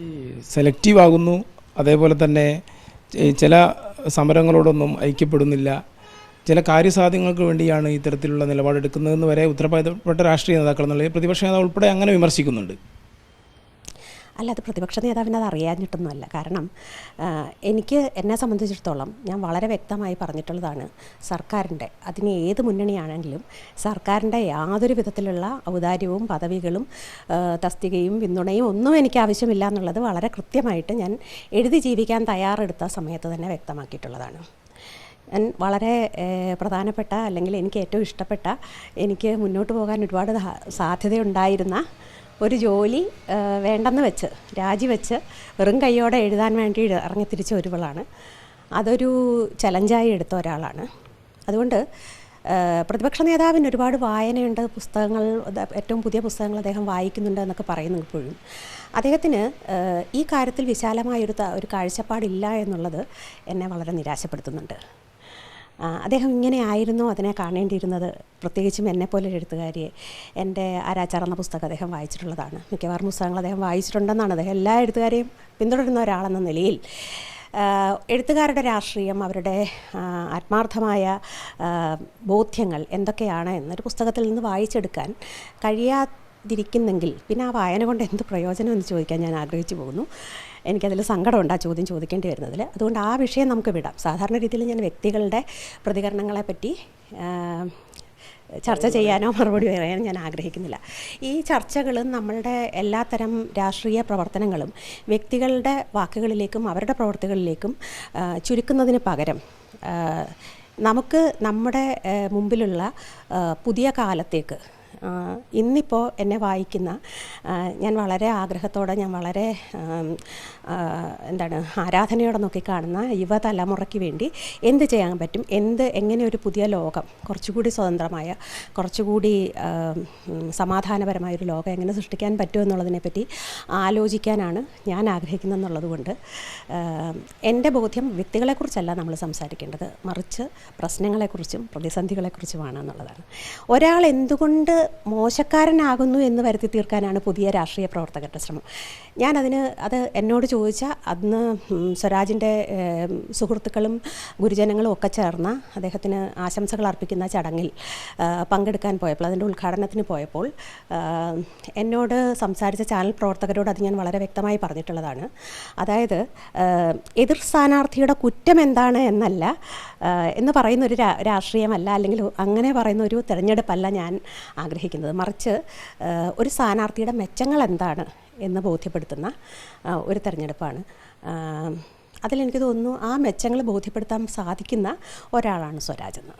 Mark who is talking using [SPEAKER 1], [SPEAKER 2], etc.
[SPEAKER 1] ഈ സെലക്റ്റീവ് ആകുന്നു അതേപോലെ തന്നെ ചില സമരങ്ങളോടൊന്നും ഐക്യപ്പെടുന്നില്ല. ചില കാര്യസാധ്യങ്ങൾക്ക് വേണ്ടിയാണ് ഇത്തരത്തിലുള്ള നിലപാടെടുക്കുന്നതെന്ന് വരെ ഉത്തരവാദിത്തപ്പെട്ട രാഷ്ട്രീയ നേതാക്കൾ എന്നുള്ളത് പ്രതിപക്ഷ നേതാവ് ഉൾപ്പെടെ അങ്ങനെ വിമർശിക്കുന്നുണ്ട്.
[SPEAKER 2] അല്ല അത് പ്രതിപക്ഷ നേതാവിന് അത് അറിയാഞ്ഞിട്ടൊന്നുമല്ല. കാരണം എനിക്ക് എന്നെ സംബന്ധിച്ചിടത്തോളം ഞാൻ വളരെ വ്യക്തമായി പറഞ്ഞിട്ടുള്ളതാണ് സർക്കാരിന്റെ അതിന് ഏത് മുന്നണിയാണെങ്കിലും സർക്കാരിന്റെ യാതൊരു വിധത്തിലുള്ള ഔദാര്യവും പദവികളും തസ്തികയും പിന്തുണയും ഒന്നും എനിക്ക് ആവശ്യമില്ല എന്നുള്ളത് വളരെ കൃത്യമായിട്ട് ഞാൻ എഴുതി ജീവിക്കാൻ തയ്യാറെടുത്ത സമയത്ത് തന്നെ വ്യക്തമാക്കിയിട്ടുള്ളതാണ്. ഞാൻ വളരെ പ്രധാനപ്പെട്ട അല്ലെങ്കിൽ എനിക്ക് ഏറ്റവും ഇഷ്ടപ്പെട്ട എനിക്ക് മുന്നോട്ട് പോകാൻ ഒരുപാട് സാധ്യതയുണ്ടായിരുന്ന ഒരു ജോലി വേണ്ടെന്ന് വെച്ച് രാജിവെച്ച് വെറും കൈയോടെ എഴുതാൻ വേണ്ടി ഇറങ്ങി തിരിച്ച ഒരുവളാണ്. അതൊരു ചലഞ്ചായി എടുത്ത ഒരാളാണ്. അതുകൊണ്ട് പ്രതിപക്ഷ നേതാവിന് ഒരുപാട് വായനയുണ്ട് പുസ്തകങ്ങൾ ഏറ്റവും പുതിയ പുസ്തകങ്ങൾ അദ്ദേഹം വായിക്കുന്നുണ്ട് എന്നൊക്കെ പറയുന്നു ഇപ്പോഴും. അദ്ദേഹത്തിന് ഈ കാര്യത്തിൽ വിശാലമായൊരു ഒരു കാഴ്ചപ്പാടില്ല എന്നുള്ളത് എന്നെ വളരെ നിരാശപ്പെടുത്തുന്നുണ്ട്. അദ്ദേഹം ഇങ്ങനെ ആയിരുന്നു അതിനെ കാണേണ്ടിയിരുന്നത്? പ്രത്യേകിച്ചും എന്നെപ്പോലെ ഒരു എഴുത്തുകാരിയെ. എന്റെ ആരാച്ചാർ എന്ന പുസ്തകം അദ്ദേഹം വായിച്ചിട്ടുള്ളതാണ്. മിക്കവാറും പുസ്തകങ്ങൾ അദ്ദേഹം വായിച്ചിട്ടുണ്ടെന്നാണ്. അദ്ദേഹം എല്ലാ എഴുത്തുകാരെയും പിന്തുടരുന്ന ഒരാളെന്ന നിലയിൽ. എഴുത്തുകാരുടെ രാഷ്ട്രീയം അവരുടെ ആത്മാർത്ഥമായ ബോധ്യങ്ങൾ എന്തൊക്കെയാണ് എന്നൊരു പുസ്തകത്തിൽ നിന്ന് വായിച്ചെടുക്കാൻ കഴിയാതിരിക്കുന്നെങ്കിൽ പിന്നെ ആ വായന കൊണ്ട് എന്ത് പ്രയോജനം എന്ന് ചോദിക്കാൻ ഞാൻ ആഗ്രഹിച്ചു പോകുന്നു. എനിക്കതിൽ സങ്കടമുണ്ട് ആ ചോദ്യം ചോദിക്കേണ്ടി വരുന്നതിൽ. അതുകൊണ്ട് ആ വിഷയം നമുക്ക് വിടാം. സാധാരണ രീതിയിൽ ഞാൻ വ്യക്തികളുടെ പ്രതികരണങ്ങളെ പറ്റി ആ, ചർച്ച ചെയ്യാനോ മറുപടി പറയാനോ ഞാൻ ആഗ്രഹിക്കുന്നില്ല. ഈ ചർച്ചകളും നമ്മളുടെ എല്ലാത്തരം രാഷ്ട്രീയ പ്രവർത്തനങ്ങളും വ്യക്തികളുടെ വാക്കുകളിലേക്കും അവരുടെ പ്രവർത്തികളിലേക്കും ചുരുക്കുന്നതിന് പകരം നമുക്ക് നമ്മുടെ മുമ്പിലുള്ള പുതിയ കാലത്തേക്ക് ഇന്നിപ്പോൾ എന്നെ വായിക്കുന്ന ഞാൻ വളരെ ആഗ്രഹത്തോടെ ഞാൻ വളരെ എന്താണ് ആരാധനയോടെ നോക്കിക്കാണുന്ന യുവതലമുറയ്ക്ക് വേണ്ടി എന്ത് ചെയ്യാൻ പറ്റും എന്ത് എങ്ങനെ ഒരു പുതിയ ലോകം കുറച്ചുകൂടി സ്വതന്ത്രമായ കുറച്ചുകൂടി സമാധാനപരമായ ഒരു ലോകം എങ്ങനെ സൃഷ്ടിക്കാൻ പറ്റും എന്നുള്ളതിനെപ്പറ്റി ആലോചിക്കാനാണ് ഞാൻ ആഗ്രഹിക്കുന്നതെന്നുള്ളത് കൊണ്ട് എന്റെ ബോധ്യം വ്യക്തികളെക്കുറിച്ചല്ല നമ്മൾ സംസാരിക്കേണ്ടത്. മറിച്ച് പ്രശ്നങ്ങളെക്കുറിച്ചും പ്രതിസന്ധികളെക്കുറിച്ചുമാണ് എന്നുള്ളതാണ്. ഒരാൾ എന്തുകൊണ്ട് മോശക്കാരനാകുന്നു എന്ന് വരുത്തി തീർക്കാനാണ് പുതിയ രാഷ്ട്രീയ പ്രവർത്തകരുടെ ശ്രമം. ഞാനതിന് അത് എന്നോട് ചോദിച്ച അന്ന് സ്വരാജിന്റെ സുഹൃത്തുക്കളും ഗുരുജനങ്ങളും ഒക്കെ ചേർന്ന് അദ്ദേഹത്തിന് ആശംസകൾ അർപ്പിക്കുന്ന ചടങ്ങിൽ പങ്കെടുക്കാൻ പോയപ്പോൾ അതിന്റെ ഉദ്ഘാടനത്തിന് പോയപ്പോൾ എന്നോട് സംസാരിച്ച ചാനൽ പ്രവർത്തകരോട് അത് ഞാൻ വളരെ വ്യക്തമായി പറഞ്ഞിട്ടുള്ളതാണ്. അതായത് എതിർ സ്ഥാനാർത്ഥിയുടെ കുറ്റം എന്താണ് എന്നല്ല എന്ന് പറയുന്ന ഒരു രാഷ്ട്രീയമല്ല അല്ലെങ്കിൽ അങ്ങനെ പറയുന്ന ഒരു തിരഞ്ഞെടുപ്പല്ല ഞാൻ ആഗ്രഹിക്കുന്നത്. മറിച്ച് ഒരു സ്ഥാനാർത്ഥിയുടെ മെച്ചങ്ങൾ എന്താണ് എന്ന് ബോധ്യപ്പെടുത്തുന്ന ഒരു തിരഞ്ഞെടുപ്പാണ്. അതിലെനിക്ക് തോന്നുന്നു ആ മെച്ചങ്ങൾ ബോധ്യപ്പെടുത്താൻ സാധിക്കുന്ന ഒരാളാണ് സ്വരാജ് എന്ന്.